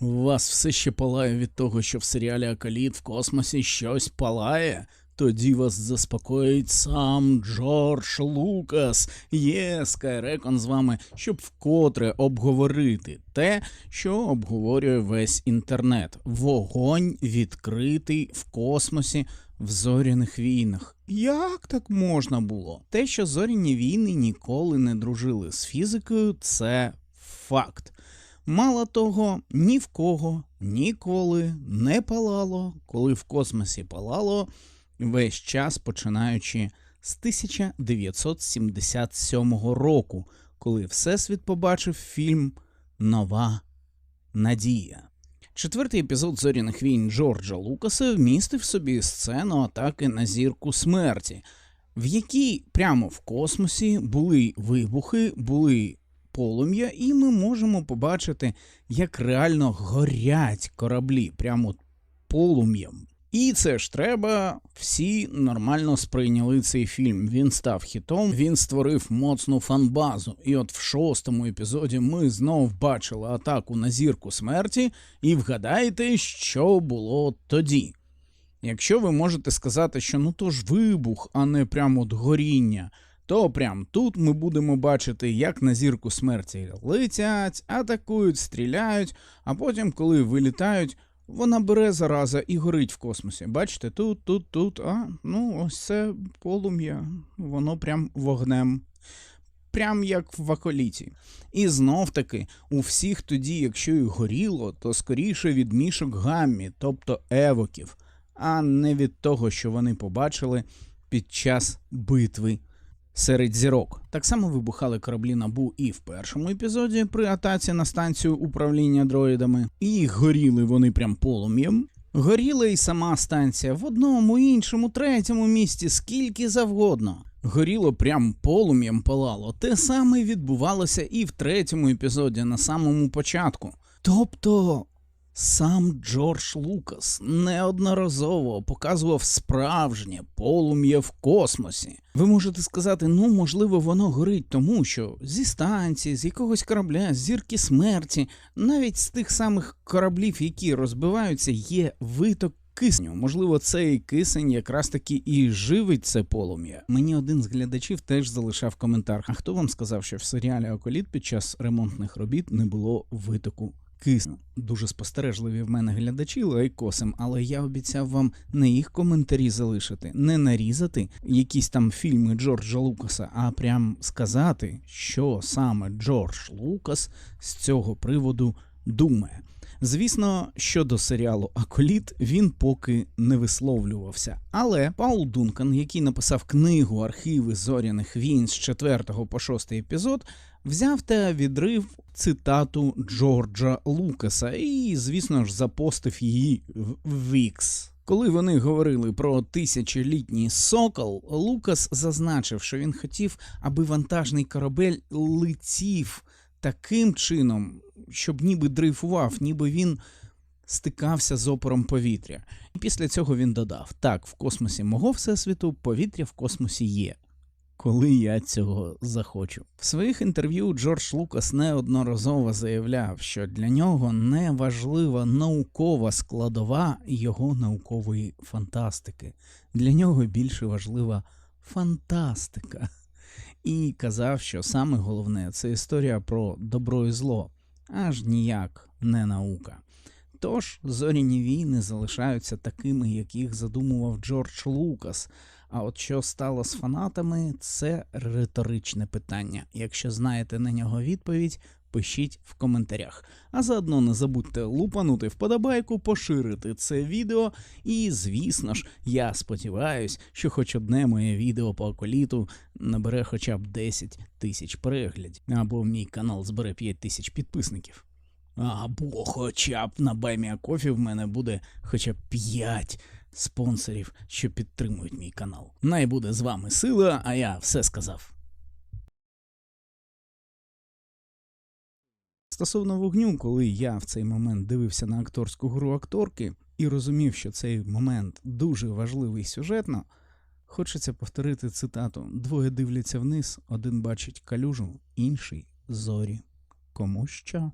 Вас все ще палає від того, що в серіалі Акаліт в космосі щось палає? Тоді вас заспокоїть сам Джордж Лукас. Є Скайрекон з вами, щоб вкотре обговорити те, що обговорює весь інтернет. Вогонь відкритий в космосі в зоряних війнах. Як так можна було? Те, що зоряні війни ніколи не дружили з фізикою, це факт. Мало того, ні в кого ніколи не палало, коли в космосі палало весь час починаючи з 1977 року, коли Всесвіт побачив фільм Нова Надія. Четвертий епізод зоряних війн Джорджа Лукаса вмістив собі сцену атаки на зірку смерті, в якій прямо в космосі були вибухи, були полум'я, і ми можемо побачити, як реально горять кораблі прямо полум'ям. І це ж треба, всі нормально сприйняли цей фільм. Він став хітом, він створив моцну фанбазу. І от в шостому епізоді ми знов бачили атаку на зірку смерті, і вгадайте, що було тоді. Якщо ви можете сказати, що ну то ж вибух, а не прямо от горіння, то прям тут ми будемо бачити, як на зірку смерті летять, атакують, стріляють, а потім, коли вилітають, вона бере зараза і горить в космосі. Бачите, тут, тут, тут, а ну ось це полум'я, воно прям вогнем. Прям як в аколіті. І знов таки, у всіх тоді, якщо і горіло, то скоріше від мішок гаммі, тобто евоків, а не від того, що вони побачили під час битви серед зірок. Так само вибухали кораблі Набу і в першому епізоді при атаці на станцію управління дроїдами, і горіли вони прям полум'ям. Горіла і сама станція в одному, іншому, третьому місці, скільки завгодно. Горіло прям полум'ям палало. Те саме відбувалося і в третьому епізоді на самому початку. Тобто сам Джордж Лукас неодноразово показував справжнє полум'я в космосі. Ви можете сказати, ну можливо, воно горить тому, що зі станції, з якогось корабля, зірки смерті, навіть з тих самих кораблів, які розбиваються, є виток. Кисню, можливо, цей кисень якраз таки і живить це полум'я. Мені один з глядачів теж залишав коментар. А хто вам сказав, що в серіалі Околіт під час ремонтних робіт не було витоку кисню. Дуже спостережливі в мене глядачі лайкосим, але я обіцяв вам не їх коментарі залишити, не нарізати якісь там фільми Джорджа Лукаса, а прям сказати, що саме Джордж Лукас з цього приводу думає. Звісно, щодо серіалу Аколіт він поки не висловлювався. Але Паул Дункан, який написав книгу Архіви зоряних війн з 4 по 6 епізод, взяв та відрив цитату Джорджа Лукаса і, звісно ж, запостив її в Вікс. Коли вони говорили про тисячолітній сокол, Лукас зазначив, що він хотів, аби вантажний корабель летів таким чином, щоб ніби дрейфував, ніби він стикався з опором повітря. І після цього він додав: так, в космосі мого всесвіту повітря в космосі є. Коли я цього захочу. В своїх інтерв'ю Джордж Лукас неодноразово заявляв, що для нього не важлива наукова складова його наукової фантастики. Для нього більше важлива фантастика. І казав, що саме головне це історія про добро і зло, аж ніяк не наука. Тож зоряні війни залишаються такими, яких задумував Джордж Лукас. А от що стало з фанатами, це риторичне питання. Якщо знаєте на нього відповідь, пишіть в коментарях. А заодно не забудьте лупанути вподобайку, поширити це відео. І, звісно ж, я сподіваюсь, що хоч одне моє відео по околіту набере хоча б 10 тисяч переглядів, або мій канал збере 5 тисяч підписників. Або хоча б на Баймія Кофі в мене буде хоча б 5 спонсорів, що підтримують мій канал. Най буде з вами сила, а я все сказав. Стосовно вогню, коли я в цей момент дивився на акторську гру акторки і розумів, що цей момент дуже важливий сюжетно, хочеться повторити цитату: двоє дивляться вниз, один бачить калюжу, інший зорі. Кому що?